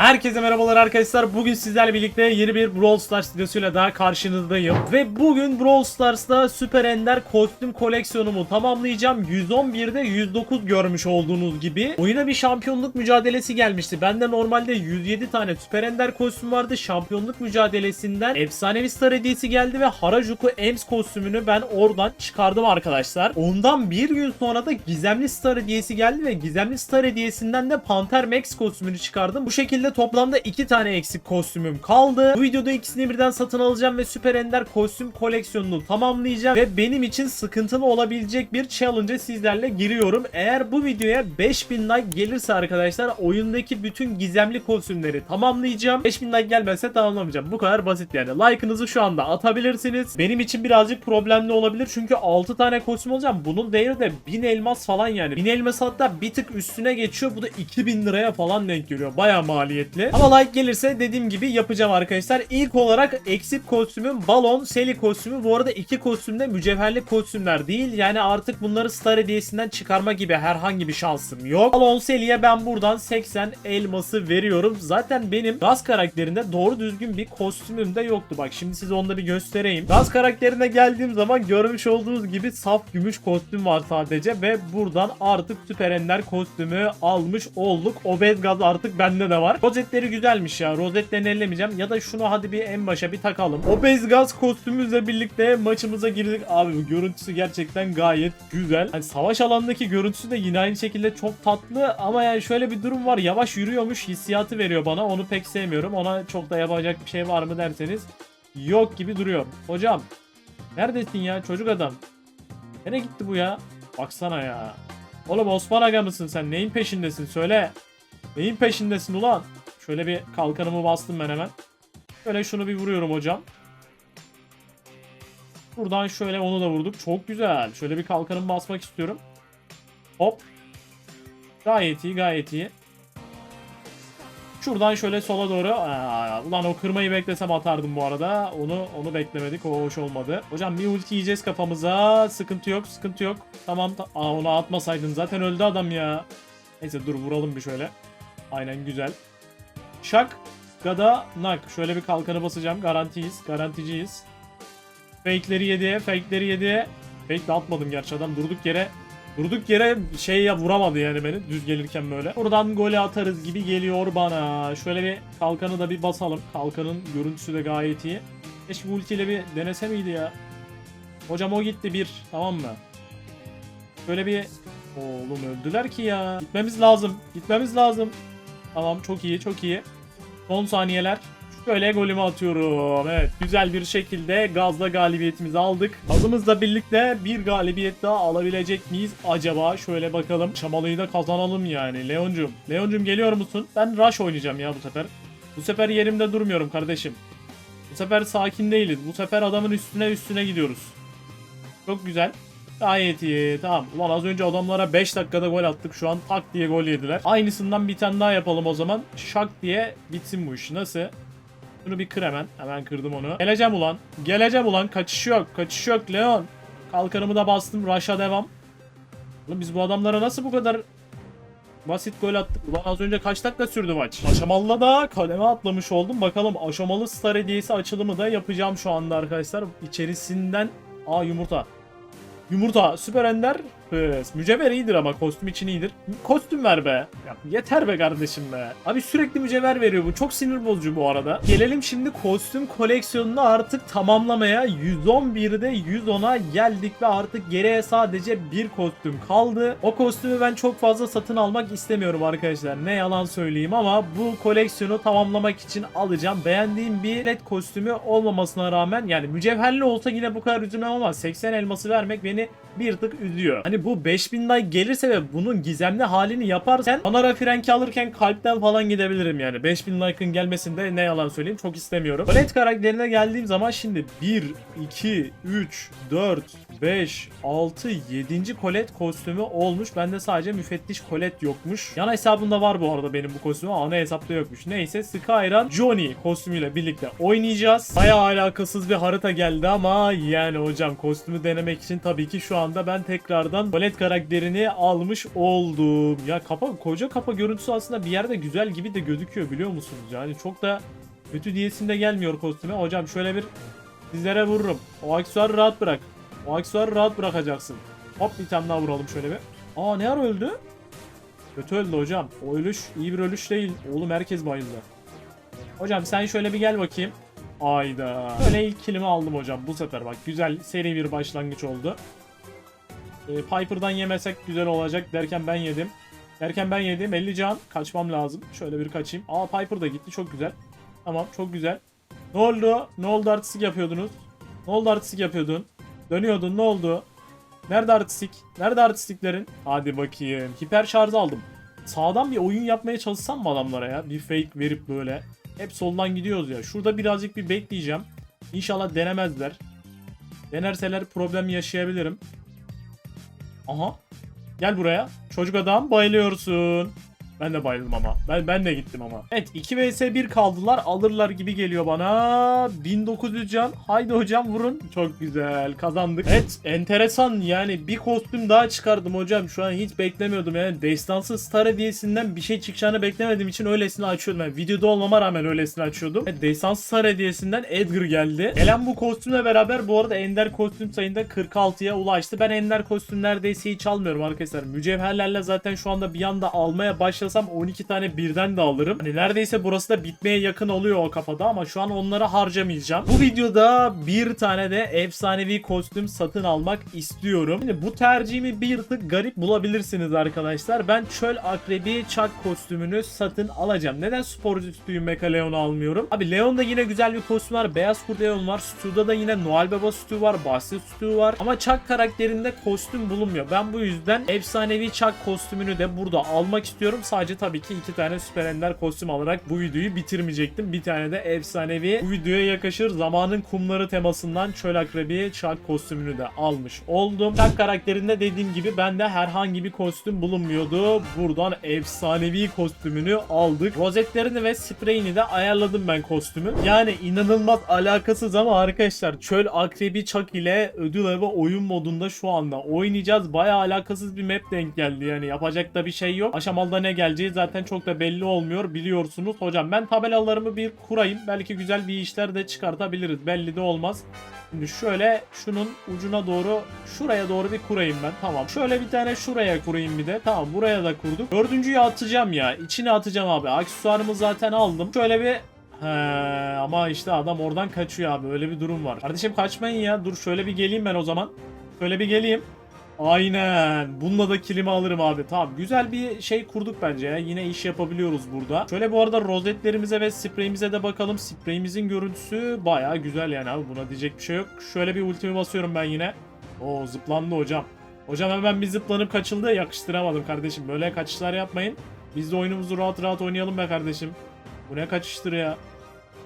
Herkese merhabalar arkadaşlar. Bugün sizlerle birlikte yeni bir Brawl Stars videosuyla daha karşınızdayım. Ve bugün Brawl Stars'ta Süper Ender kostüm koleksiyonumu tamamlayacağım. 111'de 109 görmüş olduğunuz gibi. Oyuna bir şampiyonluk mücadelesi gelmişti. Bende normalde 107 tane Süper Ender kostüm vardı. Şampiyonluk mücadelesinden efsanevi star hediyesi geldi ve Harajuku Ems kostümünü ben oradan çıkardım arkadaşlar. Ondan bir gün sonra da gizemli star hediyesi geldi ve gizemli star hediyesinden de Panther Max kostümünü çıkardım. Bu şekilde toplamda iki tane eksik kostümüm kaldı. Bu videoda ikisini birden satın alacağım ve Süper Ender kostüm koleksiyonunu tamamlayacağım ve benim için sıkıntılı olabilecek bir challenge'a sizlerle giriyorum. Eğer bu videoya 5000 like gelirse arkadaşlar oyundaki bütün gizemli kostümleri tamamlayacağım. 5000 like gelmezse tamamlamayacağım. Bu kadar basit yani. Like'ınızı şu anda atabilirsiniz. Benim için birazcık problemli olabilir çünkü 6 tane kostüm olacağım. Bunun değeri de 1000 elmas falan yani. 1000 elmas hatta bir tık üstüne geçiyor. Bu da 2000 liraya falan denk geliyor. Baya maliyetli. Ama like gelirse dediğim gibi yapacağım arkadaşlar. İlk olarak eksik kostümüm balon, seli kostümü. Bu arada iki kostüm de mücevherli kostümler değil. Yani artık bunları star hediyesinden çıkarma gibi herhangi bir şansım yok. Balon seliye ben buradan 80 elması veriyorum. Zaten benim gaz karakterinde doğru düzgün bir kostümüm de yoktu. Bak şimdi size onu da bir göstereyim. Gaz karakterine geldiğim zaman görmüş olduğunuz gibi saf gümüş kostüm var sadece ve buradan artık süper ender kostümü almış olduk. Obez gaz artık bende de var. Rozetleri güzelmiş ya. Rozetlerini ellemeyeceğim. Ya da şunu hadi bir en başa bir takalım. Obez gaz kostümümüzle birlikte maçımıza girdik. Abi bu görüntüsü gerçekten gayet güzel. Hani savaş alanındaki görüntüsü de yine aynı şekilde çok tatlı ama yani şöyle bir durum var. Yavaş yürüyormuş hissiyatı veriyor bana. Onu pek sevmiyorum. Ona çok da yapacak bir şey var mı derseniz yok gibi duruyor. Hocam neredesin ya çocuk adam? Nereye gitti bu ya? Baksana ya. Oğlum Osman Aga mısın sen? Neyin peşindesin? Söyle. Neyin peşindesin ulan? Şöyle bir kalkanımı bastım ben hemen. Şöyle şunu bir vuruyorum hocam. Buradan şöyle onu da vurduk. Çok güzel. Şöyle bir kalkanımı basmak istiyorum. Hop. Gayet iyi gayet iyi. Şuradan şöyle sola doğru. Aa, ulan o kırmayı beklesem atardım bu arada. Onu onu beklemedik. O hoş olmadı. Hocam bir ulti yiyeceğiz kafamıza. Sıkıntı yok, sıkıntı yok. Tamam. ta- Aa onu atmasaydın zaten öldü adam ya. Neyse dur vuralım bir şöyle. Aynen güzel. Şak, Gada, Nak. Şöyle bir kalkanı basacağım. Garantiyiz. Garanticiyiz. Fake'leri yedi. Fake'leri yedi. Fake de atmadım gerçi adam durduk yere Durduk yere şey ya vuramadı yani beni düz gelirken böyle. Buradan golü atarız gibi geliyor bana. Şöyle bir kalkanı da bir basalım. Kalkanın görüntüsü de gayet iyi. Keşke ultiyle bir denese miydi ya? Hocam o gitti bir. Tamam mı? Şöyle bir... Oğlum öldüler ki ya. Gitmemiz lazım. Gitmemiz lazım. Tamam çok iyi çok iyi. Son saniyeler. Şöyle golümü atıyorum. Evet güzel bir şekilde gazla galibiyetimizi aldık. Gazımızla birlikte bir galibiyet daha alabilecek miyiz acaba? Şöyle bakalım. Şamalıyı da kazanalım yani. Leoncum. Leoncum geliyor musun? Ben Rush oynayacağım ya bu sefer. Bu sefer yerimde durmuyorum kardeşim. Bu sefer sakin değiliz. Bu sefer adamın üstüne üstüne gidiyoruz. Çok güzel. Gayet iyi. Tamam. Ulan az önce adamlara 5 dakikada gol attık. Şu an tak diye gol yediler. Aynısından bir tane daha yapalım o zaman. Şak diye bitsin bu iş. Nasıl? Şunu bir kır hemen. Hemen kırdım onu. Geleceğim ulan. Geleceğim ulan. Kaçış yok. Kaçış yok Leon. Kalkanımı da bastım. Rush'a devam. Oğlum biz bu adamlara nasıl bu kadar basit gol attık? Ulan az önce kaç dakika sürdü maç? Aşamalı da kaleme atlamış oldum. Bakalım aşamalı star hediyesi açılımı da yapacağım şu anda arkadaşlar. İçerisinden... Aa yumurta. Yumurta, süper ender, pes. Mücevher iyidir ama kostüm için iyidir. Kostüm ver be. Ya yeter be kardeşim be. Abi sürekli mücevher veriyor bu. Çok sinir bozucu bu arada. Gelelim şimdi kostüm koleksiyonunu artık tamamlamaya. 111'de 110'a geldik ve artık geriye sadece bir kostüm kaldı. O kostümü ben çok fazla satın almak istemiyorum arkadaşlar. Ne yalan söyleyeyim ama bu koleksiyonu tamamlamak için alacağım. Beğendiğim bir led kostümü olmamasına rağmen yani mücevherli olsa yine bu kadar üzülmem ama 80 elması vermek beni bir tık üzüyor. Hani bu 5000 like gelirse ve bunun gizemli halini yaparsan Onara Frenki alırken kalpten falan gidebilirim yani. 5000 like'ın gelmesinde ne yalan söyleyeyim çok istemiyorum. Colette karakterine geldiğim zaman şimdi 1, 2, 3, 4, 5, 6, 7. Colette kostümü olmuş. Bende sadece müfettiş Colette yokmuş. Yan hesabımda var bu arada benim bu kostümü. Ana hesapta yokmuş. Neyse Skyran Johnny kostümüyle birlikte oynayacağız. Baya alakasız bir harita geldi ama yani hocam kostümü denemek için tabii ki şu anda ben tekrardan Palet karakterini almış oldum. Ya kafa koca kafa görüntüsü aslında bir yerde güzel gibi de gözüküyor biliyor musunuz? Yani çok da kötü diyesinde gelmiyor kostüme. Hocam şöyle bir sizlere vururum. O aksesuarı rahat bırak. O aksesuarı rahat bırakacaksın. Hop bir tane daha vuralım şöyle bir. Aa ne ara öldü? Kötü öldü hocam. O ölüş iyi bir ölüş değil. Oğlum herkes bayıldı. Hocam sen şöyle bir gel bakayım. Ayda. Böyle ilk kilimi aldım hocam bu sefer bak. Güzel seri bir başlangıç oldu. Ee, Piper'dan yemesek güzel olacak derken ben yedim. Derken ben yedim. 50 can. Kaçmam lazım. Şöyle bir kaçayım. Aa Piper da gitti. Çok güzel. Tamam çok güzel. Ne oldu? Ne oldu artistik yapıyordunuz? Ne oldu artistik yapıyordun? Dönüyordun ne oldu? Nerede artistik? Nerede artistiklerin? Hadi bakayım. Hiper şarj aldım. Sağdan bir oyun yapmaya çalışsam mı adamlara ya? Bir fake verip böyle. Hep soldan gidiyoruz ya. Şurada birazcık bir bekleyeceğim. İnşallah denemezler. Denerseler problem yaşayabilirim. Aha. Gel buraya. Çocuk adam bayılıyorsun. Ben de bayıldım ama. Ben ben de gittim ama. Evet 2 vs 1 kaldılar. Alırlar gibi geliyor bana. 1900 can. Haydi hocam vurun. Çok güzel. Kazandık. Evet enteresan yani bir kostüm daha çıkardım hocam. Şu an hiç beklemiyordum yani. Destansı Star hediyesinden bir şey çıkacağını beklemediğim için öylesine açıyordum. Yani videoda olmama rağmen öylesine açıyordum. Evet, Destansı Star hediyesinden Edgar geldi. Gelen bu kostümle beraber bu arada Ender kostüm sayında 46'ya ulaştı. Ben Ender kostüm neredeyse hiç almıyorum arkadaşlar. Mücevherlerle zaten şu anda bir anda almaya başlasam 12 tane birden de alırım. Hani neredeyse burası da bitmeye yakın oluyor o kafada ama şu an onları harcamayacağım. Bu videoda bir tane de efsanevi kostüm satın almak istiyorum. Şimdi bu tercihimi bir tık garip bulabilirsiniz arkadaşlar. Ben çöl akrebi çak kostümünü satın alacağım. Neden sporcu üstüyüm Mecha Leon'u almıyorum? Abi Leon'da yine güzel bir kostüm var. Beyaz Kurt Leon var. Stu'da da yine Noel Baba Stu var. Bahsi Stu var. Ama çak karakterinde kostüm bulunmuyor. Ben bu yüzden efsanevi çak kostümünü de burada almak istiyorum. Sadece tabii ki iki tane süper ender kostüm alarak bu videoyu bitirmeyecektim. Bir tane de efsanevi bu videoya yakışır zamanın kumları temasından çöl akrebi çak kostümünü de almış oldum. Çak karakterinde dediğim gibi bende herhangi bir kostüm bulunmuyordu. Buradan efsanevi kostümünü aldık. Rozetlerini ve spreyini de ayarladım ben kostümü. Yani inanılmaz alakasız ama arkadaşlar çöl akrebi çak ile ödül avı oyun modunda şu anda oynayacağız. Baya alakasız bir map denk geldi yani yapacak da bir şey yok. Aşamalda ne geleceği zaten çok da belli olmuyor biliyorsunuz. Hocam ben tabelalarımı bir kurayım. Belki güzel bir işler de çıkartabiliriz. Belli de olmaz. Şimdi şöyle şunun ucuna doğru şuraya doğru bir kurayım ben. Tamam. Şöyle bir tane şuraya kurayım bir de. Tamam buraya da kurduk. Dördüncüyü atacağım ya. İçine atacağım abi. Aksesuarımı zaten aldım. Şöyle bir He, ama işte adam oradan kaçıyor abi. Öyle bir durum var. Kardeşim kaçmayın ya. Dur şöyle bir geleyim ben o zaman. Şöyle bir geleyim. Aynen. Bununla da kilimi alırım abi. Tamam. Güzel bir şey kurduk bence ya. Yine iş yapabiliyoruz burada. Şöyle bu arada rozetlerimize ve spreyimize de bakalım. Spreyimizin görüntüsü baya güzel yani abi. Buna diyecek bir şey yok. Şöyle bir ultimi basıyorum ben yine. Oo zıplandı hocam. Hocam hemen bir zıplanıp kaçıldı. Yakıştıramadım kardeşim. Böyle kaçışlar yapmayın. Biz de oyunumuzu rahat rahat oynayalım be kardeşim. Bu ne kaçıştır ya.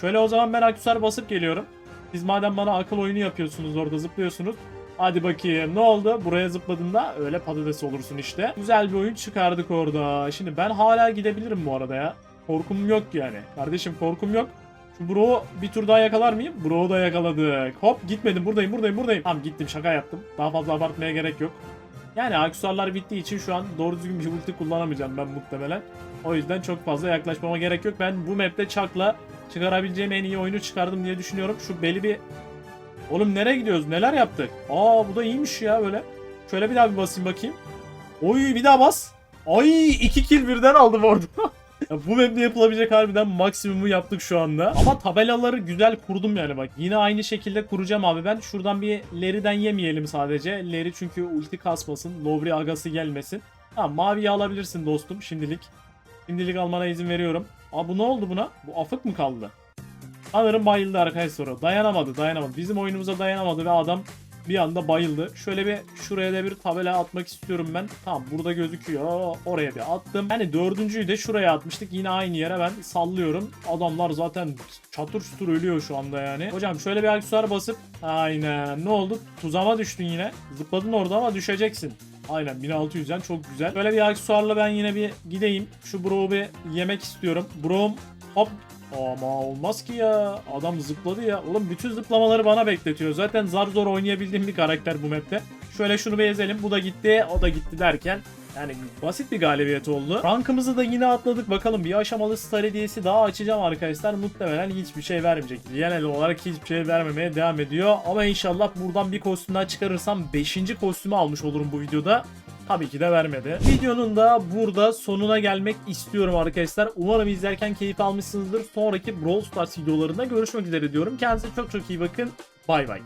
Şöyle o zaman ben aksesuar basıp geliyorum. Siz madem bana akıl oyunu yapıyorsunuz orada zıplıyorsunuz. Hadi bakayım ne oldu? Buraya zıpladığında öyle patates olursun işte. Güzel bir oyun çıkardık orada. Şimdi ben hala gidebilirim bu arada ya. Korkum yok yani. Kardeşim korkum yok. Şu bro bir tur daha yakalar mıyım? Bro da yakaladık. Hop gitmedim buradayım buradayım buradayım. Tamam gittim şaka yaptım. Daha fazla abartmaya gerek yok. Yani aksesuarlar bittiği için şu an doğru düzgün bir ulti kullanamayacağım ben muhtemelen. O yüzden çok fazla yaklaşmama gerek yok. Ben bu map'te Chuck'la çıkarabileceğim en iyi oyunu çıkardım diye düşünüyorum. Şu beli bir Oğlum nereye gidiyoruz? Neler yaptık? Aa bu da iyiymiş ya böyle. Şöyle bir daha bir basayım bakayım. Oy bir daha bas. Ay iki kill birden aldım orada. bu map'te yapılabilecek harbiden maksimumu yaptık şu anda. Ama tabelaları güzel kurdum yani bak. Yine aynı şekilde kuracağım abi ben. Şuradan bir Larry'den yemeyelim sadece. Larry çünkü ulti kasmasın. Lowry agası gelmesin. Tamam maviyi alabilirsin dostum şimdilik. Şimdilik almana izin veriyorum. Aa bu ne oldu buna? Bu afık mı kaldı? Sanırım bayıldı arkadaşlar o. Dayanamadı dayanamadı. Bizim oyunumuza dayanamadı ve adam bir anda bayıldı. Şöyle bir şuraya da bir tabela atmak istiyorum ben. Tamam burada gözüküyor. Oraya bir attım. Yani dördüncüyü de şuraya atmıştık. Yine aynı yere ben sallıyorum. Adamlar zaten çatır çutur ölüyor şu anda yani. Hocam şöyle bir aksesuar basıp aynen ne oldu? Tuzama düştün yine. Zıpladın orada ama düşeceksin. Aynen 1600'den çok güzel. Böyle bir aksesuarla ben yine bir gideyim. Şu bro'u bir yemek istiyorum. Bro'um hop ama olmaz ki ya. Adam zıpladı ya. Oğlum bütün zıplamaları bana bekletiyor. Zaten zar zor oynayabildiğim bir karakter bu map'te. Şöyle şunu bir ezelim. Bu da gitti. O da gitti derken yani basit bir galibiyet oldu. Rankımızı da yine atladık. Bakalım bir aşamalı star hediyesi daha açacağım arkadaşlar. Muhtemelen hiçbir şey vermeyecek. Genel olarak hiçbir şey vermemeye devam ediyor. Ama inşallah buradan bir kostüm daha çıkarırsam 5. kostümü almış olurum bu videoda. Tabii ki de vermedi. Videonun da burada sonuna gelmek istiyorum arkadaşlar. Umarım izlerken keyif almışsınızdır. Sonraki Brawl Stars videolarında görüşmek üzere diyorum. Kendinize çok çok iyi bakın. Bay bay.